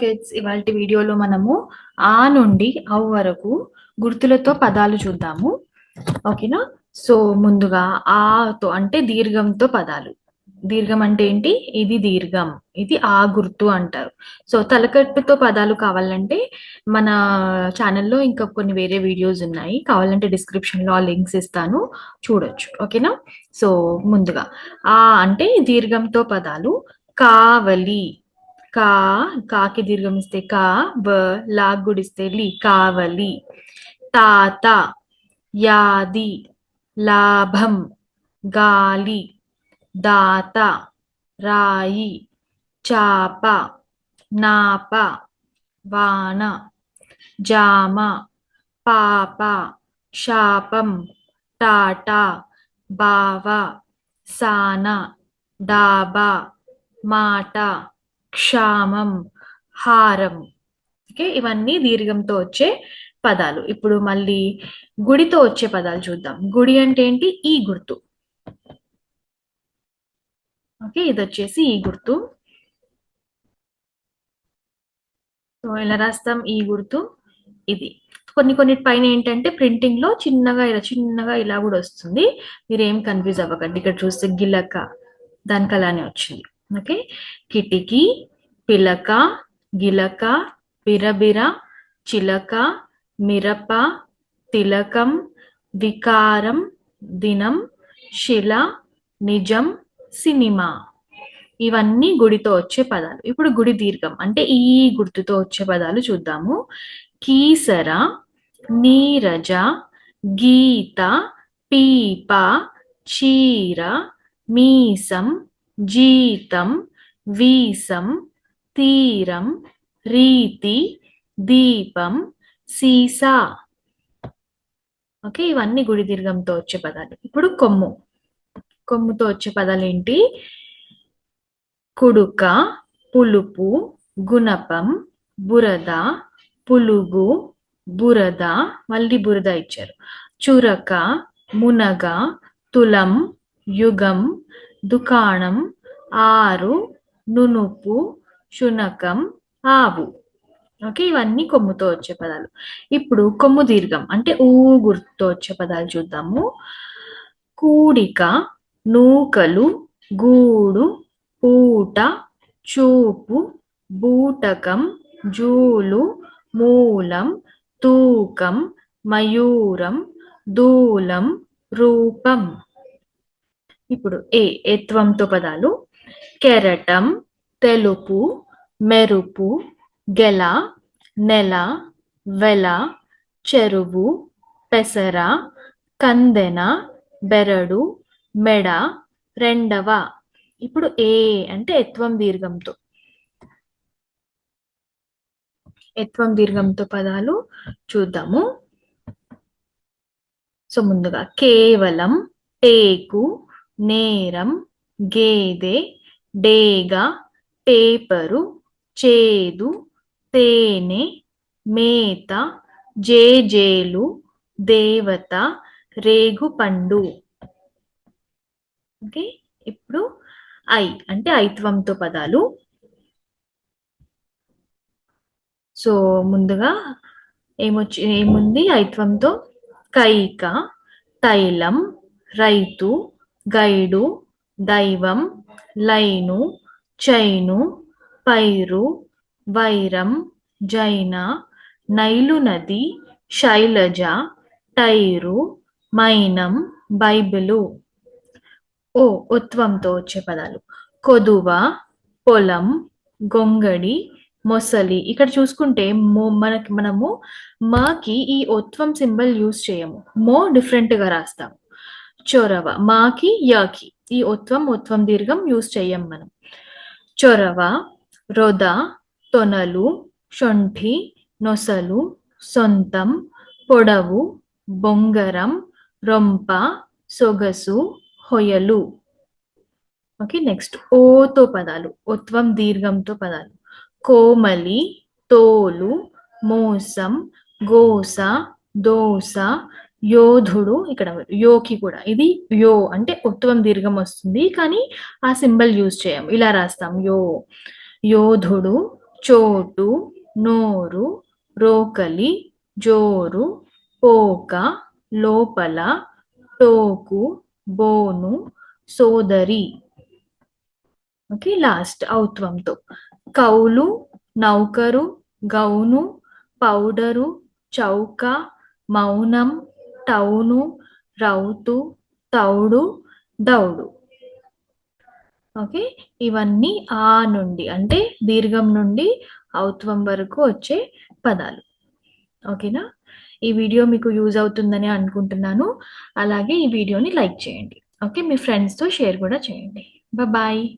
Kids ఇవాళ వీడియోలో మనము ఆ నుండి అవు వరకు గుర్తులతో పదాలు చూద్దాము. ఓకేనా? సో ముందుగా ఆతో అంటే దీర్ఘంతో పదాలు. దీర్ఘం అంటే ఏంటి? ఇది దీర్ఘం. ఇది ఆ గుర్తు అంటారు. సో తలకట్టుతో పదాలు కావాలంటే మన ఛానల్లో ఇంకా కొన్ని వేరే వీడియోస్ ఉన్నాయి. కావాలంటే డిస్క్రిప్షన్లో ఆ లింక్స్ ఇస్తాను. చూడొచ్చు. ఓకేనా? సో ముందుగా ఆ అంటే దీర్ఘంతో పదాలు. కావలి. కా కాకి దీర్ఘం ఇస్తే కా బ లాగుడిస్తే లి కావలి. తాత యాది లాభం గాలి. దాత రాయి. చాప నాప వాన. జామ పాప శాపం టాటా బావ సాన డాబా మాట. క్షామం హారం. ఓకే ఇవన్నీ దీర్ఘంతో వచ్చే పదాలు. ఇప్పుడు మళ్ళీ గుడితో వచ్చే పదాలు చూద్దాం. గుడి అంటే ఏంటి? ఈ గుర్తు. ఓకే ఇది వచ్చేసి ఈ గుర్తు. సో ఎలా రాస్తాం? ఈ గుర్తు ఇది. కొన్ని కొన్ని పైన ఏంటంటే ప్రింటింగ్లో చిన్నగా ఇలా చిన్నగా ఇలా కూడా వస్తుంది. మీరు ఏం కన్ఫ్యూజ్ అవ్వకండి. ఇక్కడ చూస్తే గిలక దానికి అలానే వచ్చింది. ఓకే? కిటికీ పిలక గిలక బిరబిర చిలక మిరప తిలకం వికారం దినం శిల నిజం సినిమా. ఇవన్నీ గుడితో వచ్చే పదాలు. ఇప్పుడు గుడి దీర్ఘం. అంటే ఈ గుర్తుతో వచ్చే పదాలు చూద్దాము. కీసర నీరజ గీత పీప చీర మీసం జీతం వీసం తీరం రీతి దీపం సీసా. ఓకే ఇవన్నీ గుడి దీర్ఘంతో వచ్చే పదాలు. ఇప్పుడు కొమ్ము. కొమ్ముతో వచ్చే పదాలు ఏంటి? కుడుక పులుపు గుణపం బురద పులుగు బురద. మళ్ళీ బురద ఇచ్చారు. చురక మునగ తులం యుగం దుకాణం ఆరు నునుపు శునకం ఆవు. ఓకే ఇవన్నీ కొమ్ముతో వచ్చే పదాలు. ఇప్పుడు కొమ్ము దీర్ఘం అంటే ఊ గుర్తుతో వచ్చే పదాలు చూద్దాము. కూడిక నూకలు గూడు పూట చూపు బూటకం జూలు మూలం తూకం మయూరం దూలం రూపం. ఇప్పుడు ఏ ఎత్వంతో పదాలు? కెరటం తెలుపు మెరుపు గెల నెల వెల చెరువు పెసర కందెన బెరడు మెడ రెండవ. ఇప్పుడు ఏ అంటే ఎత్వం దీర్ఘంతో. ఎత్వం దీర్ఘంతో పదాలు? చూద్దాము. సో ముందుగా కేవలం టేకు నేరం గేదె డేగ పేపరు చేదు తేనె మేత జేజేలు దేవత రేగుపండు. ఓకే ఇప్పుడు ఐ అంటే ఐత్వంతో పదాలు. సో ముందుగా ఏమొచ్చి ఏముంది? ఐత్వంతో కైక తైలం రైతు గైడు దైవం లైను చైను పైరు వైరం జైన నైలు నది శైలజ టైరు మైనం బైబిలు. ఓ ఉత్వంతో వచ్చే పదాలు. కొదువ పొలం గొంగడి మొసలి. ఇక్కడ చూసుకుంటే మో మనకి మనము మాకి ఈ ఒత్వం సింబల్ యూజ్ చేయము. మో డిఫరెంట్గా రాస్తాము. రాస్తాం చొరవ. మాకి యాకి. ఈ ఒత్వం ఒత్వం దీర్ఘం యూజ్ చెయ్యం మనం. చొరవ రొద తొనలు శొంఠి నొసలు సొంతం పొడవు బొంగరం రొంప సొగసు హొయలు. Okay next. ఓతో పదాలు. ఒత్వం దీర్ఘంతో పదాలు. కోమలి తోలు మోసం గోస దోస యోధుడు ఇక్కడ యోకి కూడా. ఇది యో అంటే ఉత్వం దీర్ఘం వస్తుంది కానీ ఆ సింబల్ యూజ్ చేయం. ఇలా రాస్తాం. యో యోధుడు చోటు నోరు రోకలి జోరు పోక లోపల టోకు బోను సోదరి. ఓకే లాస్ట్ ఔత్వంతో కౌలు నౌకరు గౌను పౌడరు చౌక మౌనం టౌను రౌతు తౌడు దౌడు. ఓకే? ఇవన్నీ ఆ నుండి అంటే దీర్ఘం నుండి ఔత్వం వరకు వచ్చే పదాలు. ఓకేనా? ఈ వీడియో మీకు యూజ్ అవుతుందని అనుకుంటున్నాను. అలాగే ఈ వీడియోని లైక్ చేయండి. ఓకే? మీ ఫ్రెండ్స్తో షేర్ కూడా చేయండి. బాయ్